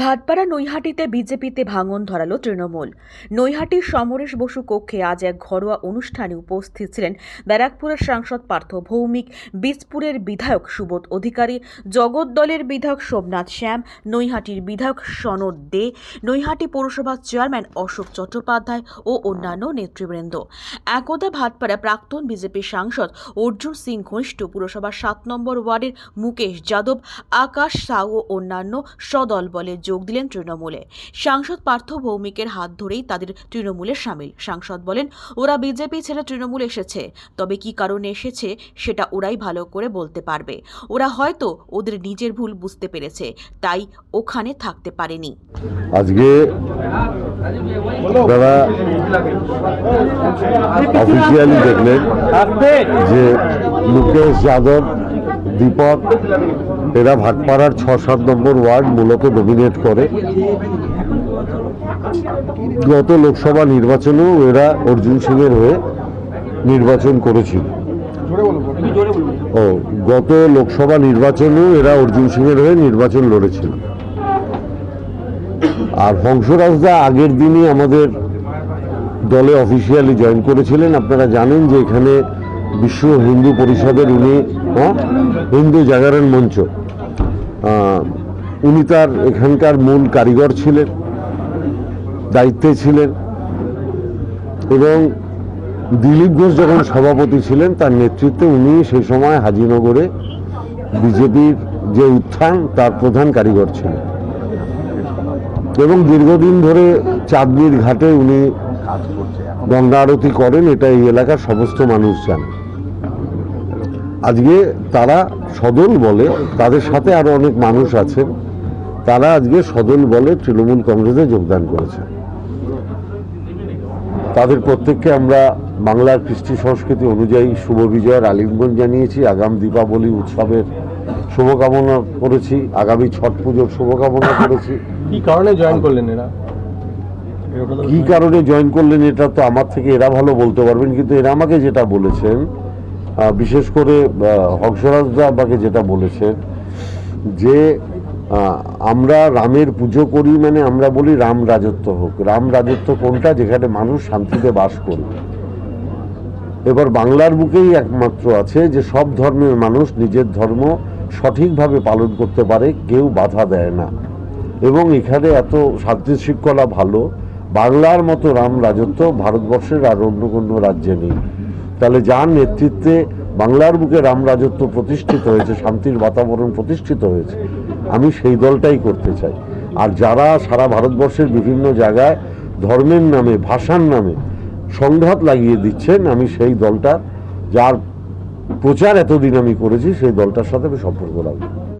ভাটপাড়া নৈহাটিতে বিজেপিতে ভাঙন ধরালো তৃণমূল। নৈহাটির সমরেশ বসু কক্ষে আজ এক ঘরোয়া অনুষ্ঠানে উপস্থিত ছিলেন ব্যারাকপুরের সাংসদ পার্থ ভৌমিক, বীজপুরের বিধায়ক সুবোধ অধিকারী জগদ্দলের বিধায়ক সোমনাথ শ্যাম, নৈহাটির বিধায়ক সনদ দে, নৈহাটি পৌরসভার চেয়ারম্যান অশোক চট্টোপাধ্যায় ও অন্যান্য নেতৃবৃন্দ। একদা ভাটপাড়া প্রাক্তন বিজেপি সাংসদ অর্জুন সিং ঘনিষ্ঠ পুরসভার সাত নম্বর ওয়ার্ডের মুকেশ যাদব, আকাশ সাউ ও অন্যান্য সদল বলে যোগ দিলেন তৃণমূলে। সাংসদ পার্থ ভৌমিকের হাত ধরেই তাদের তৃণমূলে সামিল। সাংসদ বলেন, ওরা বিজেপি ছেড়ে তৃণমূল এসেছে। তবে কি কারণে এসেছে, সেটা ওরাই ভালো করে বলতে পারবে। ওরা হয়তো ওদের নিজের ভুল বুঝতে পেরেছে, তাই ওখানে থাকতে পারেনি। আজকে যে মুকেশ যাদব দীপক এরা ভাটপাড়ার ছ, সাত নম্বর ওয়ার্ড মূলত ডমিনেট করে। গত লোকসভা নির্বাচনেও এরা অর্জুন সিংয়ের হয়ে নির্বাচন করেছিল। ও, গত লোকসভা নির্বাচনেও এরা অর্জুন সিংয়ের হয়ে নির্বাচন লড়েছিল। আর হংসরাজদা আগের দিনই আমাদের দলে অফিসিয়ালি জয়েন করেছিলেন। আপনারা জানেন যে এখানে বিশ্ব হিন্দু পরিষদের উনি হ্যাঁ, হিন্দু জাগরণ মঞ্চ। উনি তার এখানকার মূল কারিগর ছিলেন দায়িত্বে ছিলেন এবং দিলীপ ঘোষ যখন সভাপতি ছিলেন তার নেতৃত্বে উনি সেই সময় হাজিনগরে বিজেপির যে উত্থান তার প্রধান কারিগর ছিলেন। এবং দীর্ঘদিন ধরে চাঁদনির ঘাটে উনি গঙ্গা আরতি করেন এটা এই এলাকার সমস্ত মানুষ জানে আজকে তারা সদল বলে তাদের সাথে আরও অনেক মানুষ আছেন তারা আজকে সদল বলে তৃণমূল কংগ্রেসে যোগদান করেছে তাদের প্রত্যেককে আমরা বাংলার কৃষ্টি সংস্কৃতি অনুযায়ী শুভ বিজয়ের আলিঙ্গন জানিয়েছি আগাম দীপাবলি উৎসবের শুভকামনা করেছি আগামী ছট পুজোর শুভকামনা করেছি। কি কারণে জয়েন করলেন এরা? কি কারণে জয়েন করলেন এটা তো আমার থেকে এরা ভালো বলতে পারবেন কিন্তু এরা আমাকে যেটা বলেছেন বিশেষ করে হংসরাজদা আমাকে যেটা বলেছেন যে আমরা রামের পুজো করি মানে আমরা বলি রাম রাজত্ব হোক। রাম রাজত্ব কোনটা? যেখানে মানুষ শান্তিতে বাস করবে। এবার বাংলার বুকেই একমাত্র আছে যে, সব ধর্মের মানুষ নিজের ধর্ম সঠিকভাবে পালন করতে পারে, কেউ বাধা দেয় না। এবং এখানে এত শান্তি শৃঙ্খলা ভালো, বাংলার মতো রাম রাজত্ব ভারতবর্ষের আর অন্য কোনো রাজ্যে নেই। তাহলে যার নেতৃত্বে বাংলার বুকে রাম রাজত্ব প্রতিষ্ঠিত হয়েছে, শান্তির বাতাবরণ প্রতিষ্ঠিত হয়েছে, আমি সেই দলটাই করতে চাই। আর যারা সারা ভারতবর্ষের বিভিন্ন জায়গায় ধর্মের নামে, ভাষার নামে সংঘাত লাগিয়ে দিচ্ছেন, আমি সেই দলটা যার প্রচার এতদিন আমি করেছি, সেই দলটার সাথে আমি সম্পর্ক রাখব।